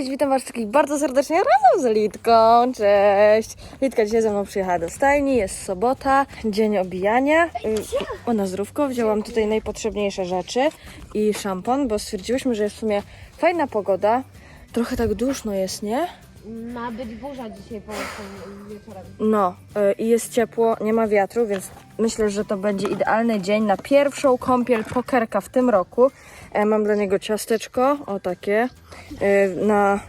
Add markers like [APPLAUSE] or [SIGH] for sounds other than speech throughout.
Cześć, witam was wszystkich bardzo serdecznie razem z Litką. Cześć. Litka dzisiaj ze mną przyjechała do stajni, jest sobota, dzień obijania. Y, Ona zdrówko, wzięłam tutaj najpotrzebniejsze rzeczy i szampon, bo stwierdziłyśmy, że jest w sumie fajna pogoda. Trochę tak duszno jest, nie? Ma być burza dzisiaj po wieczorem. No, y, i jest ciepło, nie ma wiatru, więc myślę, że to będzie idealny dzień na pierwszą kąpiel pokerka w tym roku. E, Mam dla niego ciasteczko, o takie. E, Na,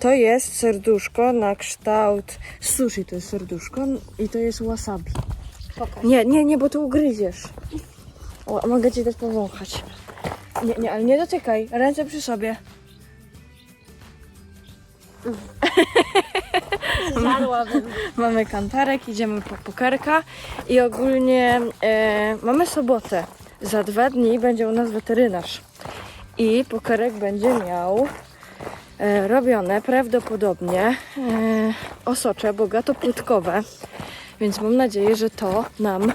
to jest serduszko na kształt sushi, to jest serduszko i to jest wasabi. Pokaż. Nie, nie, nie, bo to ugryziesz. O, mogę ci dać powąchać. Nie, nie, ale nie dotykaj, ręce przy sobie. Zjadłabym. [LAUGHS] Mamy kantarek, idziemy po pokerka i ogólnie e, mamy sobotę. Za dwa dni będzie u nas weterynarz i pokerek będzie miał e, robione prawdopodobnie e, osocze bogato-płytkowe, więc mam nadzieję, że to nam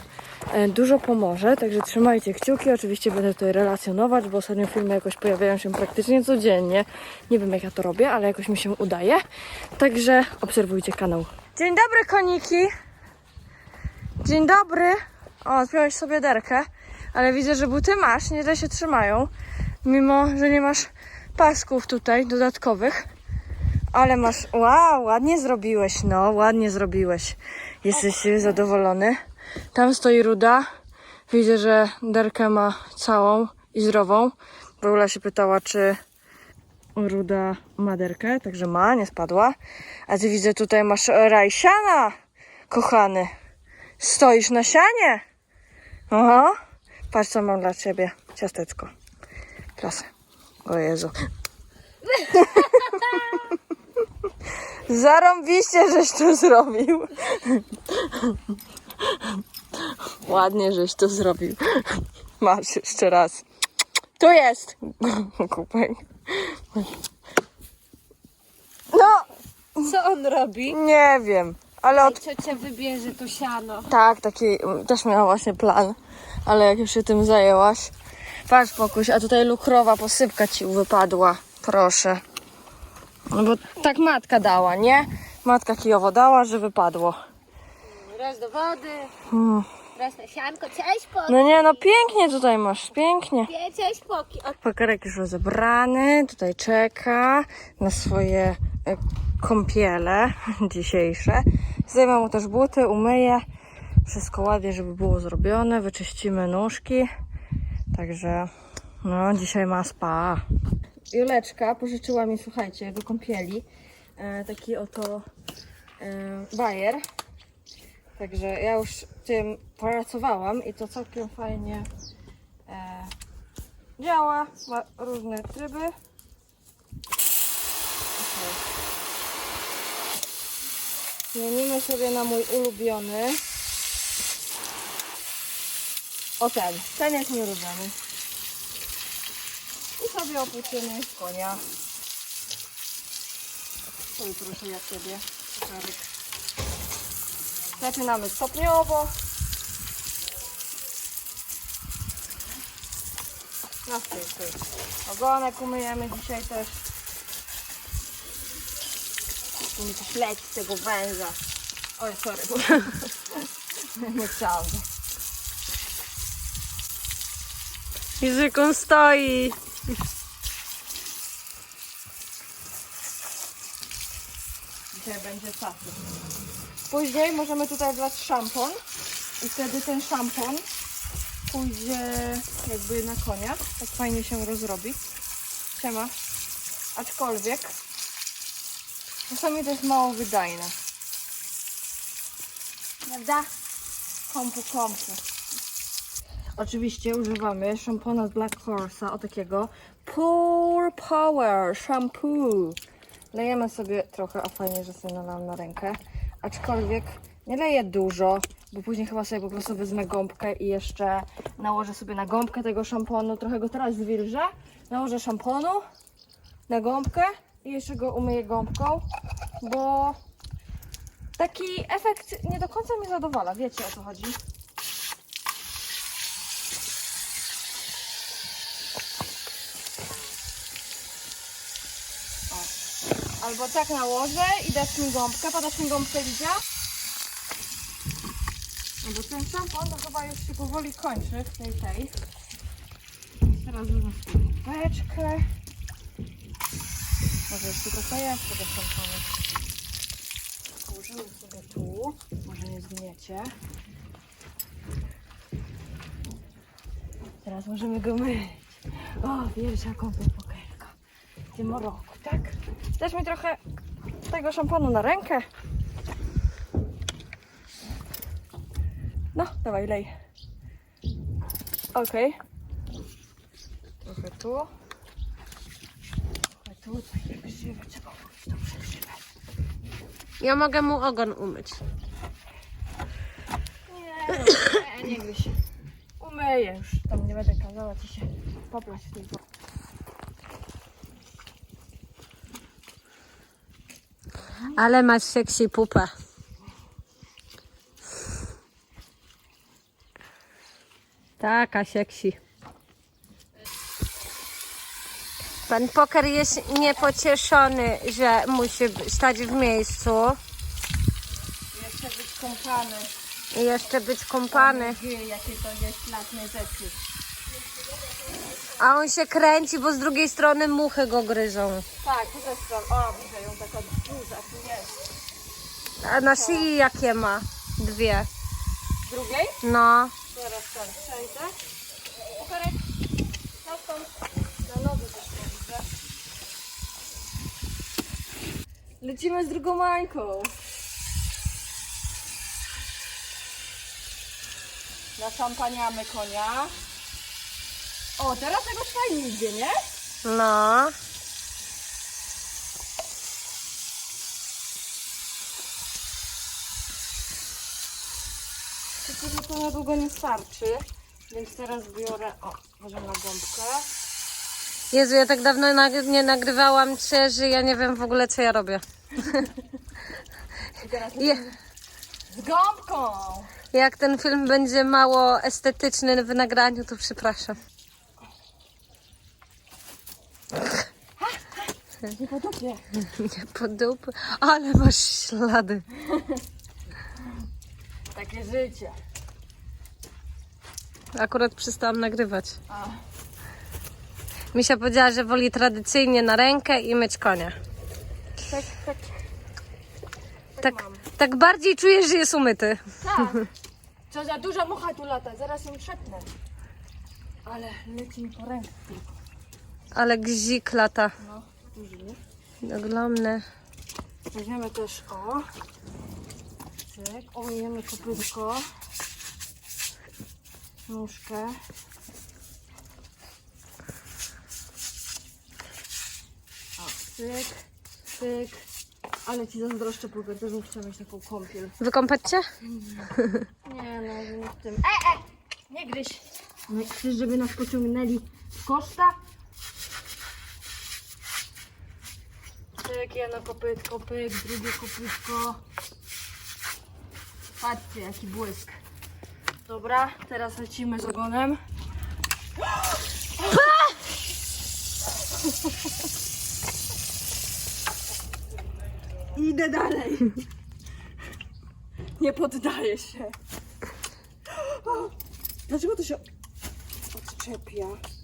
e, dużo pomoże, także trzymajcie kciuki. Oczywiście będę tutaj relacjonować, bo ostatnio filmy jakoś pojawiają się praktycznie codziennie. Nie wiem jak ja to robię, ale jakoś mi się udaje. Także obserwujcie kanał. Dzień dobry koniki. Dzień dobry. O, spiąłeś sobie derkę, ale widzę, że buty masz, nieźle się trzymają. Mimo, że nie masz pasków tutaj dodatkowych. Ale masz, wow, ładnie zrobiłeś, no, ładnie zrobiłeś. Jesteś zadowolony. Tam stoi Ruda. Widzę, że derkę ma całą i zdrową. Bo Ula się pytała, czy Ruda ma derkę, także ma, nie spadła. A ty widzę, tutaj masz raj siana, kochany. Stoisz na sianie. Aha. Patrz, co mam dla ciebie. Ciasteczko. Proszę. O Jezu. [LAUGHS] Zarąbiście, żeś to zrobił. Ładnie, żeś to zrobił. Masz jeszcze raz. Tu jest. Kupek. No, Co on robi? nie wiem. Ale od Ciocia wybierze to siano. Tak, taki też miałam właśnie plan, ale jak już się tym zajęłaś. Patrz pokuś, a tutaj lukrowa posypka ci wypadła. Proszę. No bo tak matka dała, nie? Matka kijowo dała, że wypadło. Raz do wody, Hmm. raz na sianko. Cześć poki. No nie, no pięknie tutaj masz, pięknie. Cześć poki. O, już rozebrany, tutaj czeka na swoje e, kąpiele [LAUGHS] dzisiejsze. Zdejmę mu też buty, umyję. Wszystko ładnie, żeby było zrobione. Wyczyścimy nóżki. Także no, dzisiaj ma spa. Juleczka pożyczyła mi, słuchajcie, do kąpieli e, taki oto e, bajer. Także ja już tym pracowałam i to całkiem fajnie e, działa, ma różne tryby. Zmienimy sobie na mój ulubiony. O ten, ten jest ulubiony. I sobie opuścimy konia. Oj, proszę ja ciebie, kucharek. Zaczynamy stopniowo. No stój, stój. Ogonek umyjemy dzisiaj też. Coś leci z tego węża. Oj, sorry. [LAUGHS] Nie chciałam. Widzę, jak on stoi. Dzisiaj będzie czasu. Później możemy tutaj wlać szampon i wtedy ten szampon pójdzie jakby na konia. Tak fajnie się rozrobi. Siema. Aczkolwiek czasami to jest mało wydajne. Prawda? Kompu, kompu. Oczywiście używamy szampona z Black Horse'a, o takiego Pure Power Shampoo. Lejemy sobie trochę, a fajnie, że sobie nalałam na rękę. Aczkolwiek nie leję dużo, bo później chyba sobie po prostu wezmę gąbkę i jeszcze nałożę sobie na gąbkę tego szamponu. Trochę go teraz zwilżę. Nałożę szamponu na gąbkę i jeszcze go umyję gąbką, bo taki efekt nie do końca mnie zadowala. Wiecie o co chodzi. Albo tak nałożę i dasz mi gąbkę. Podasz mi gąbkę, Lidia? No bo ten szampon to chyba już się powoli kończy w tej tej. Teraz wezmę sobie beczkę. Może jeszcze trochę jest tego szamponu. Położymy sobie tu. Może nie zgniecie. Teraz możemy go myć. O, pierwsza kąpiel pokerka. W tym roku, tak? Dasz mi trochę tego szamponu na rękę? No, dawaj, lej. Okej. Trochę tu. Trochę tu. Tutaj grzyby trzeba umyć, dobrze grzyby. Ja mogę mu ogon umyć. Nie, nie, nie gryź. Umyję już. Tam nie będę kazała ci się poplać w tej wodzie. Ale masz seksy pupę. Taka seksy. Pan Poker jest niepocieszony, że musi stać w miejscu Jeszcze być kąpany. i jeszcze być kąpany. Wie, jakie to jest latne rzeczy. A on się kręci, bo z drugiej strony muchy go gryzą. Tak, tu też są. O, widzę ją taka duża, tu jest. A na szyi jakie ma? Dwie. Drugiej? No. Zaraz tam przejdę. Pukarek, na stąd. Na nowy też nie widzę. Lecimy z drugą Mańką. Naszampaniamy konia. O, teraz tego fajnie idzie, nie? No. Tylko, że to na długo nie starczy. Więc teraz biorę, o, może na gąbkę. Jezu, ja tak dawno nag- nie nagrywałam cię, że ja nie wiem w ogóle co ja robię. [LAUGHS] I teraz Je, z gąbką! jak ten film będzie mało estetyczny w nagraniu, to przepraszam. Nie po dupie. [LAUGHS] Nie podupy, ale masz ślady. [LAUGHS] Takie życie. Akurat przestałam nagrywać. A. Misia powiedziała, że woli tradycyjnie na rękę i myć konia. Tak, tak. Tak, mam. tak bardziej czuję, że jest umyty. Tak. [LAUGHS] Co za duża mucha tu lata, zaraz ją szepnę. Ale leci mi po ręku. Ale gzik lata. No, duży, nie? Ogromny. Weźmiemy też o. Cyk, omijemy kopytko. Nóżkę. O, cyk, cyk. Ale ci zazdroszczę, bo też bym chciała mieć taką kąpiel. Wykąpać cię? Nie no, nie w tym. E, e! Nie gryź! No chcesz, żeby nas pociągnęli w koszta? Pyk, jedno kopytko, pyk, drugie kopytko. Patrzcie, jaki błysk. Dobra, teraz lecimy z ogonem. [LAUGHS] Idę dalej. Nie poddaję się. [GASPS] Dlaczego to się odczepia?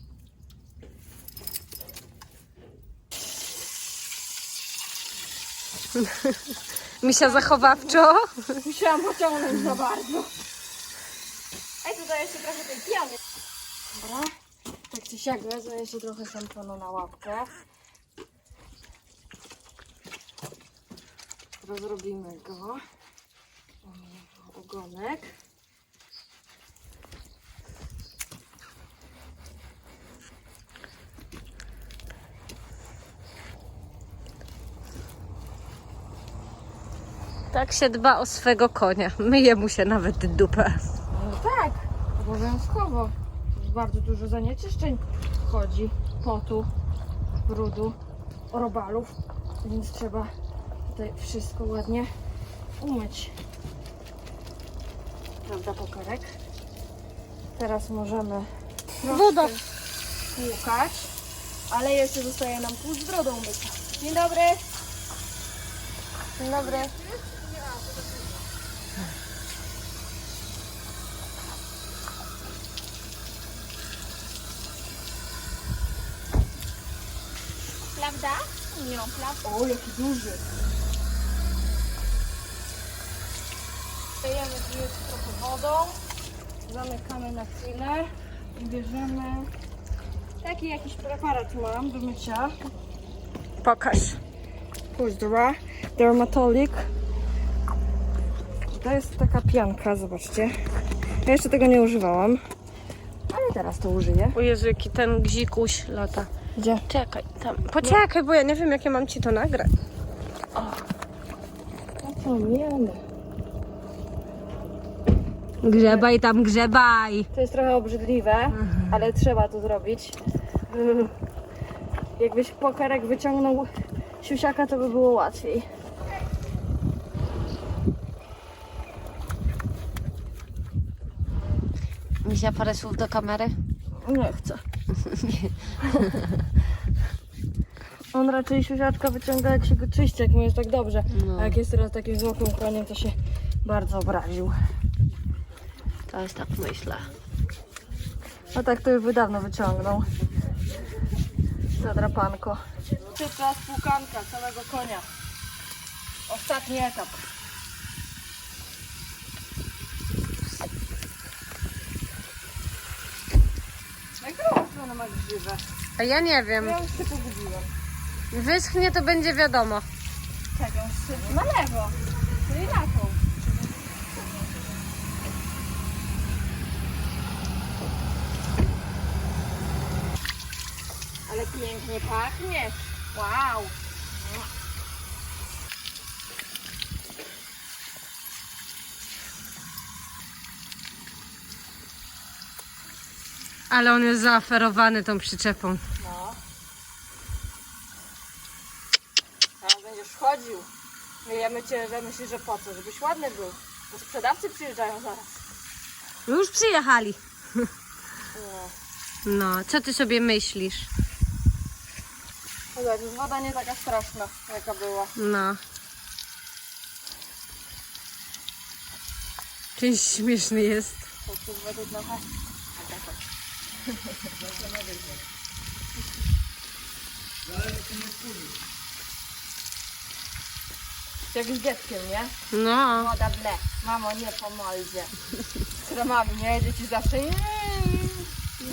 [LAUGHS] Misia zachowawczo. Musiałam pociągnąć za bardzo. Ej, tutaj jeszcze trochę tej piany. Dobra. Tak czy siak wezmę jeszcze trochę szamponu na łapkę. Rozrobimy go. Ogonek. Tak się dba o swego konia. Myje mu się nawet dupę. No tak, obowiązkowo. Bardzo dużo zanieczyszczeń wchodzi, potu, brudu, robalów, więc trzeba tutaj wszystko ładnie umyć. Prawda, pokarek? Teraz możemy Woda. płukać, ale jeszcze zostaje nam pół z brodą mycia. Dzień dobry. Dzień dobry. Prawda? O, jaki duży. Lejemy tu już trochę wodą, zamykamy na chwilę i bierzemy taki jakiś preparat mam do mycia. Pokaż. Puzdra Dermatolic. To jest taka pianka, zobaczcie. Ja jeszcze tego nie używałam, ale teraz to użyję. O Jezu, jaki ten gzikuś lata. Gdzie? Czekaj, tam. Poczekaj, bo ja nie wiem, jakie mam ci to nagrać. No to miemy. Grzebaj tam, grzebaj. To jest trochę obrzydliwe, ale trzeba to zrobić. [LAUGHS] Jakbyś pokarek wyciągnął siusiaka, to by było łatwiej. Misia, parę słów do kamery? Nie chcę. [LAUGHS] [LAUGHS] On raczej siusiaczka wyciąga jak się go czyści, jak mu jest tak dobrze. A jak jest teraz takim zwykłym koniem, to się bardzo obraził. To jest tak myślę. A tak to już by dawno wyciągnął. Zadrapanko. Cytra spłukanka całego konia. Ostatni etap. Na którą grzywę? A ja nie wiem. Ja już się pogubiłem. Wyschnie, to będzie wiadomo. Czego? Na lewo. Czyli na tą. Ale pięknie pachnie. Wow. Ale on jest zaaferowany tą przyczepą. No. Teraz będziesz chodził. Myjemy cię, że myślisz, że po co? Żebyś ładny był. Bo sprzedawcy przyjeżdżają zaraz. Już przyjechali. No. No, co ty sobie myślisz? Zobacz, już woda nie taka straszna, jaka była. No. Czymś śmieszny jest. To tu wody trochę. Jak z dzieckiem, nie? No. Woda ble. Mamo, nie po moldzie. Z kremami, nie? Dzieci zawsze...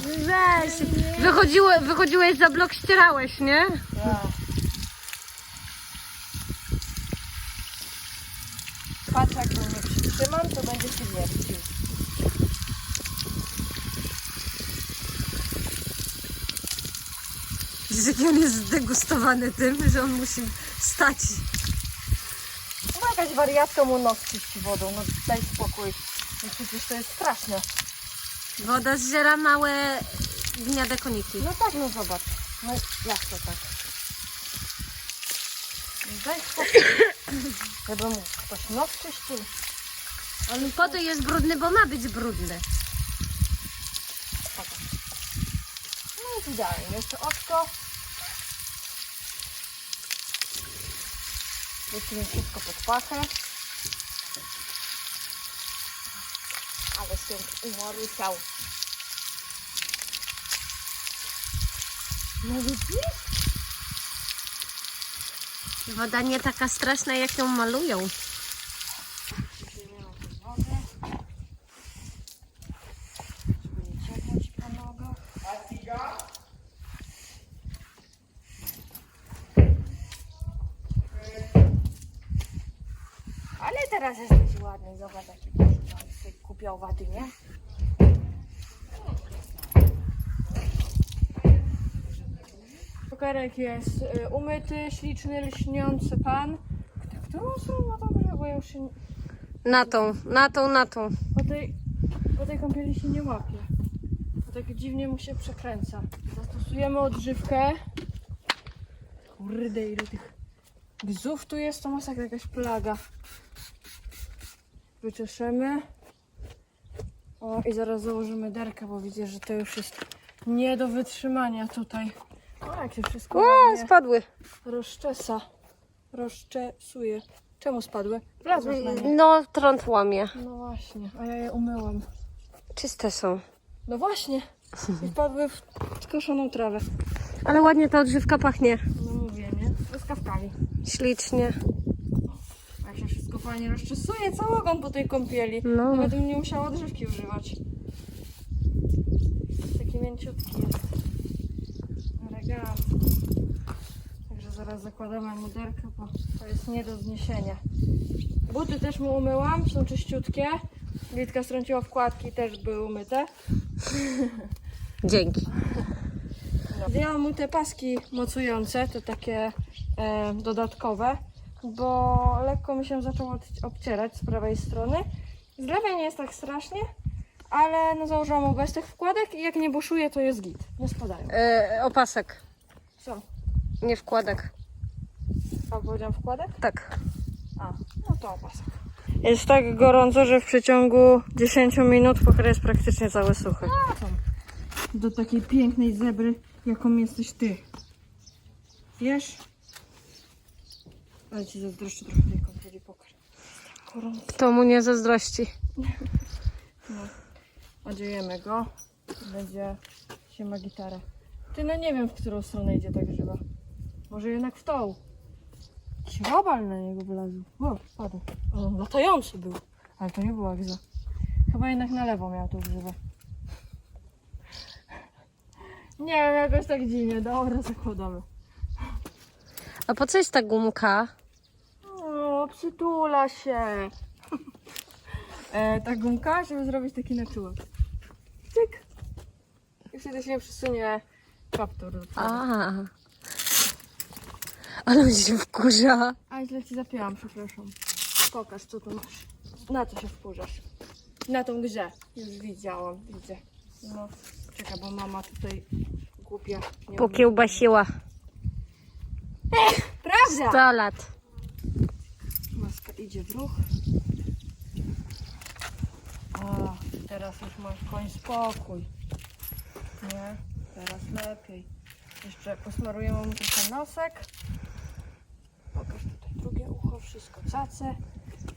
Weź. Wychodziło, wychodziłeś za blok, ścierałeś, nie? Tak. Patrz, jak go nie przytrzymam, to będzie się wiercił. Widzisz, jaki on jest zdegustowany tym, że on musi stać. No jakaś wariatka mu nos czyści wodą, no daj spokój. No przecież to jest straszne. Woda zżera małe gniade koniki. No tak, no zobacz. No jak to tak? No Daj spokój. Żeby mu ktoś nos czyścił. On po to jest brudny, bo ma być brudny. No jest idealnie. Jeszcze oczko. Lecimy wszystko pod pachę. Ale się umorysiał. No widzisz? Woda nie taka straszna, jak ją malują. Przyjmiemy wodę. Żeby nie ciekło ci po nogach. Ale teraz jesteś ładny, zobacz jaki duży kupiowaty, nie? Pokarek jest y, umyty, śliczny, lśniący pan. W którą stronę ma tą grę? Bo ja już się Na tą, na tą, na tą. po tej, po tej kąpieli się nie łapie. Bo tak dziwnie mu się przekręca. Zastosujemy odżywkę. Kurde, ile tych gzów tu jest, to masakra jakaś plaga. Wyczeszemy. O, i zaraz założymy derkę, bo widzę, że to już jest nie do wytrzymania tutaj. O, jak się wszystko O, ładnie spadły. rozczesa. Rozczesuje. Czemu spadły? Wlazłeś na nie. No, trąd łamie. No właśnie, a ja je umyłam. Czyste są. No właśnie. I wpadły w skoszoną trawę. Ale ładnie ta odżywka pachnie. No mówię, nie? Truskawkami. Ślicznie. Jak się wszystko fajnie rozczesuje, cały ogon po tej kąpieli. No. Nawet bym nie musiała odżywki używać. Taki mięciutki jest. Elegancko. Także zaraz zakładamy moderkę, bo to jest nie do zniesienia. Buty też mu umyłam, są czyściutkie. Litka strąciła wkładki, też były umyte. Dzięki. Zdjęłam mu te paski mocujące, to takie e, dodatkowe, bo lekko mi się zaczęło obcierać z prawej strony. Z lewej nie jest tak strasznie, ale no założyłam mu bez tych wkładek i jak nie buszuje, to jest git. Nie spadają. E, opasek, Co? nie wkładek. A powiedziałam wkładek? Tak. A, no to opasek. Jest tak gorąco, że w przeciągu 10 minut poker jest praktycznie cały suchy. Do takiej pięknej zebry, jaką jesteś ty. Wiesz? Ale ci zazdroszczę trochę tej kąpieli. Jest tak gorąco. To mu nie zazdrości. Odziejemy go. Będzie się ma gitara. Ty no nie wiem, w którą stronę idzie ta grzyba. Może jednak w tą. Jakiś robal na niego wylazł. O, spadł. O, latający był. Ale to nie była gza. Chyba jednak na lewo miał tą grzybę. Nie wiem, jakoś tak dziwnie. Dobra, zakładamy. A po co jest ta gumka? O, przytula się. [LAUGHS] E, ta gumka, żeby zrobić taki naczyłek. I wtedy się nie przesunie kaptur. do przodu. A. Ale on się wkurza. A źle ci zapięłam, przepraszam. Pokaż, co tu masz. Na co się wkurzasz? Na tą grze. Już widziałam, widzę. No, czekaj, bo mama tutaj głupia. Nie Pokiełbasiła. Prawda! 100 lat. Maska idzie w ruch. O, teraz już masz koń spokój. Nie? Teraz lepiej. Jeszcze posmarujemy mu trochę nosek. Pokaż tutaj drugie ucho, wszystko cace.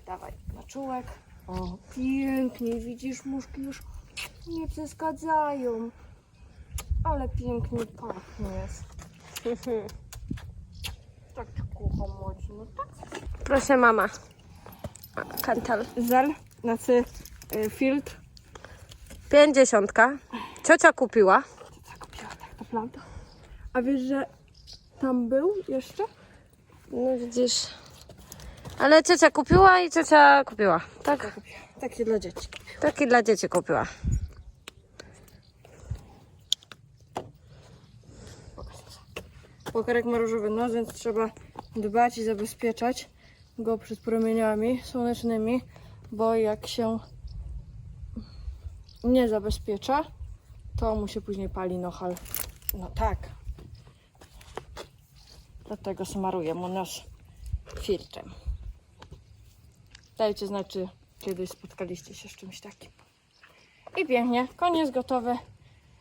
Dawaj na czułek. O, pięknie, widzisz, muszki już nie przeszkadzają. Ale pięknie pachnie. [LAUGHS] Tak ucho mocno, tak Proszę mama. Kantal. Zel, znaczy y, filtr. Pięćdziesiątka. Ciocia kupiła. Co kupiła tak naprawdę? A wiesz, że tam był jeszcze? No widzisz. Ale ciocia kupiła i ciocia kupiła. Tak? Takie dla dzieci. Taki dla dzieci kupiła. Pokarek ma różowy nos, więc trzeba dbać i zabezpieczać go przed promieniami słonecznymi, bo jak się nie zabezpiecza, to mu się później pali nohal. No tak. Dlatego smaruję mu nos filtrem. Dajcie znać, czy kiedyś spotkaliście się z czymś takim. I pięknie, koniec gotowy.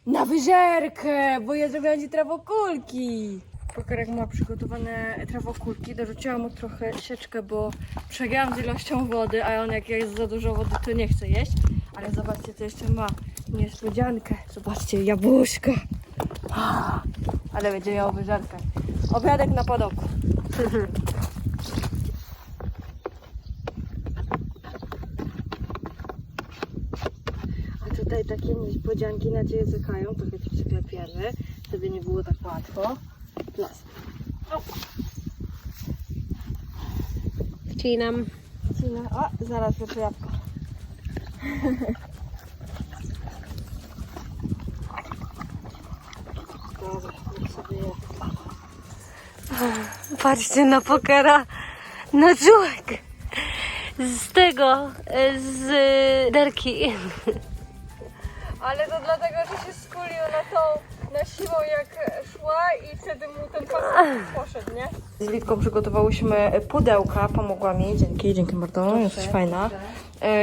Na wyżerkę, bo ja zrobiłam ci trawokulki. Pokarek ma przygotowane trawokulki. Dorzuciłam mu trochę sieczkę, bo przegrałam z ilością wody, a on jak jest za dużo wody, to nie chce jeść. Ale zobaczcie, co jeszcze ma niespodziankę. Zobaczcie, jabłuszko. Ah, [GASPS] Ale będzie miał wyżerkę. Obiadek na padoku. [LAUGHS] A tutaj takie niespodzianki na Ciebie czekają, trochę Ci przyklepiemy, żeby nie było tak łatwo. Las. Wcinam. Cina. O, zaraz pierwsze jabłko. Dobra, niech sobie je. Patrzcie na pokera. Na czułek. Z tego, e, z derki. Ale to dlatego, że się skulił na tą, na siłą jak szła i wtedy mu ten pasek poszedł, nie? Z Litką przygotowałyśmy pudełka, pomogła mi, dzięki, dzięki bardzo, jesteś fajna. E,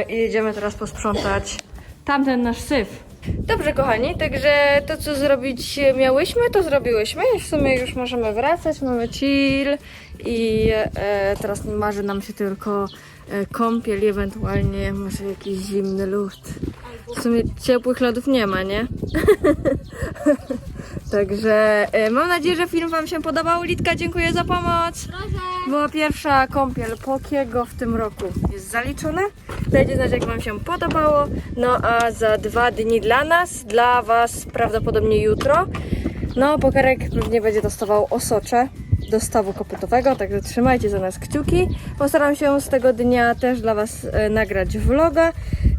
I jedziemy teraz posprzątać tamten nasz syf. Dobrze, kochani, także to, co zrobić miałyśmy, to zrobiłyśmy i w sumie już możemy wracać, mamy chill i e, teraz marzy nam się tylko e, kąpiel i ewentualnie może jakiś zimny lód. W sumie ciepłych lodów nie ma, nie? [LAUGHS] Także e, mam nadzieję, że film Wam się podobał. Litka, dziękuję za pomoc. Była pierwsza kąpiel Pokiego w tym roku. Jest zaliczone. Dajcie znać, jak Wam się podobało. No a za dwa dni dla nas, dla Was prawdopodobnie jutro. No, Pokerek pewnie będzie dostawał osocze do stawu kopytowego, także trzymajcie za nas kciuki. Postaram się z tego dnia też dla Was e, nagrać vloga,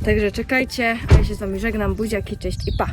także czekajcie. A ja się z Wami żegnam. Buziaki, cześć i pa!